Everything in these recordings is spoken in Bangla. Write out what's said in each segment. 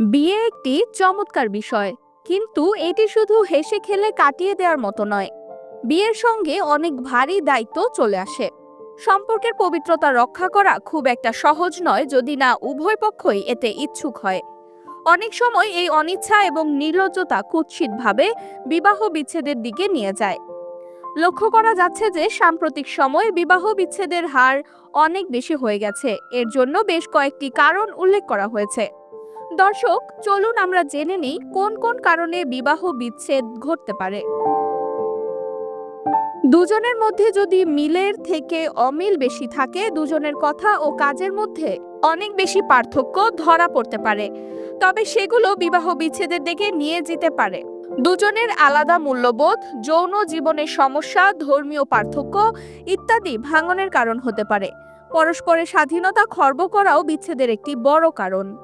বিয়ে একটি চমৎকার বিষয়, কিন্তু এটি শুধু হেসে খেলে কাটিয়ে দেওয়ার মতো নয়। বিয়ের সঙ্গে অনেক ভারী দায়িত্ব চলে আসে। সম্পর্কের পবিত্রতা রক্ষা করা খুব একটা সহজ নয় যদি না উভয় পক্ষই এতে ইচ্ছুক হয়। অনেক সময় এই অনিচ্ছা এবং নির্লজ্জতা কুৎসিতভাবে বিবাহ বিচ্ছেদের দিকে নিয়ে যায়। লক্ষ্য করা যাচ্ছে যে সাম্প্রতিক সময়ে বিবাহ বিচ্ছেদের হার অনেক বেশি হয়ে গেছে। এর জন্য বেশ কয়েকটি কারণ উল্লেখ করা হয়েছে। দর্শক, চলুন আমরা জেনে নিই কোন কোন কারণে বিবাহ বিচ্ছেদ ঘটতে পারে। দুজনের মধ্যে যদি মিলের থেকে অমিল বেশি থাকে, দুজনের কথা ও কাজের মধ্যে অনেক বেশি পার্থক্য ধরা পড়তে পারে। তবে সেগুলো বিবাহ বিচ্ছেদের দিকে নিয়ে যেতে পারে। দুজনের আলাদা মূল্যবোধ, যৌন জীবনের সমস্যা, ধর্মীয় পার্থক্য ইত্যাদি ভাঙনের কারণ হতে পারে। পরস্পরের স্বাধীনতা খর্ব করাও বিচ্ছেদের একটি বড় কারণ।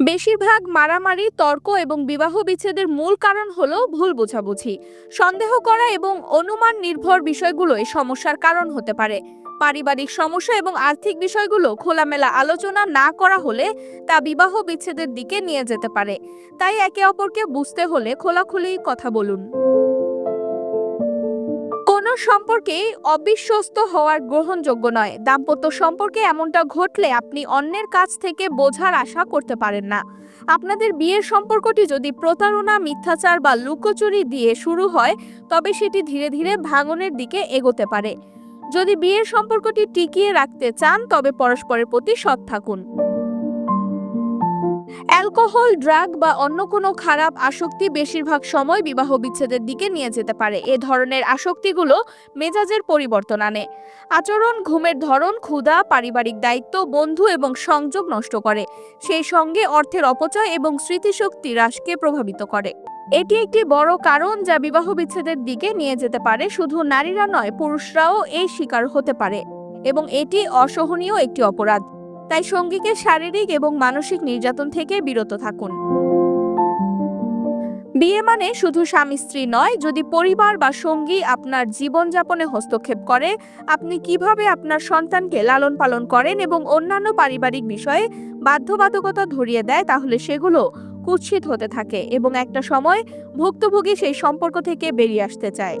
বেশিরভাগ মারামারি, তর্ক এবং বিবাহ বিচ্ছেদের মূল কারণ হল ভুল বোঝাবুঝি, সন্দেহ করা এবং অনুমান নির্ভর বিষয়গুলো এই সমস্যার কারণ হতে পারে। পারিবারিক সমস্যা এবং আর্থিক বিষয়গুলো খোলামেলা আলোচনা না করা হলে তা বিবাহ বিচ্ছেদের দিকে নিয়ে যেতে পারে। তাই একে অপরকে বুঝতে হলে খোলাখুলি কথা বলুন। সম্পর্কে অবিশ্বস্ত হওয়ার গ্রহণযোগ্য নয়। দাম্পত্য সম্পর্কে এমনটা ঘটলে আপনি অন্যের কাছ থেকে বোঝার আশা করতে পারেন না। আপনাদের বিয়ের সম্পর্কটি যদি প্রতারণা, মিথ্যাচার বা লুকোচুরি দিয়ে শুরু হয়, তবে সেটি ধীরে ধীরে ভাঙনের দিকে এগোতে পারে। যদি বিয়ের সম্পর্কটি টিকিয়ে রাখতে চান, তবে পরস্পরের প্রতি সৎ থাকুন। অ্যালকোহল, ড্রাগ বা অন্য কোনো খারাপ আসক্তি বেশিরভাগ সময় বিবাহ বিচ্ছেদের দিকে নিয়ে যেতে পারে। এ ধরনের আসক্তিগুলো মেজাজের পরিবর্তন আনে। আচরণ, ঘুমের ধরন, ক্ষুধা, পারিবারিক দায়িত্ব, বন্ধু এবং সংযোগ নষ্ট করে। সেই সঙ্গে অর্থের অপচয় এবং স্মৃতিশক্তি হ্রাসকে প্রভাবিত করে। এটি একটি বড় কারণ যা বিবাহ বিচ্ছেদের দিকে নিয়ে যেতে পারে। শুধু নারীরা নয়, পুরুষরাও এই শিকার হতে পারে এবং এটি অসহনীয় একটি অপরাধ। তাই সঙ্গীকে শারীরিক এবং মানসিক নির্যাতন থেকে বিরত থাকুন। বিয়ে মানে শুধু স্বামী স্ত্রী নয়, যদি পরিবার বা সঙ্গী আপনার জীবনযাপনে হস্তক্ষেপ করে, আপনি কীভাবে আপনার সন্তানকে লালন পালন করেন এবং অন্যান্য পারিবারিক বিষয়ে বাধ্যবাধকতা ধরিয়ে দেয়, তাহলে সেগুলো কুৎসিত হতে থাকে এবং একটা সময় ভুক্তভোগী সেই সম্পর্ক থেকে বেরিয়ে আসতে চায়।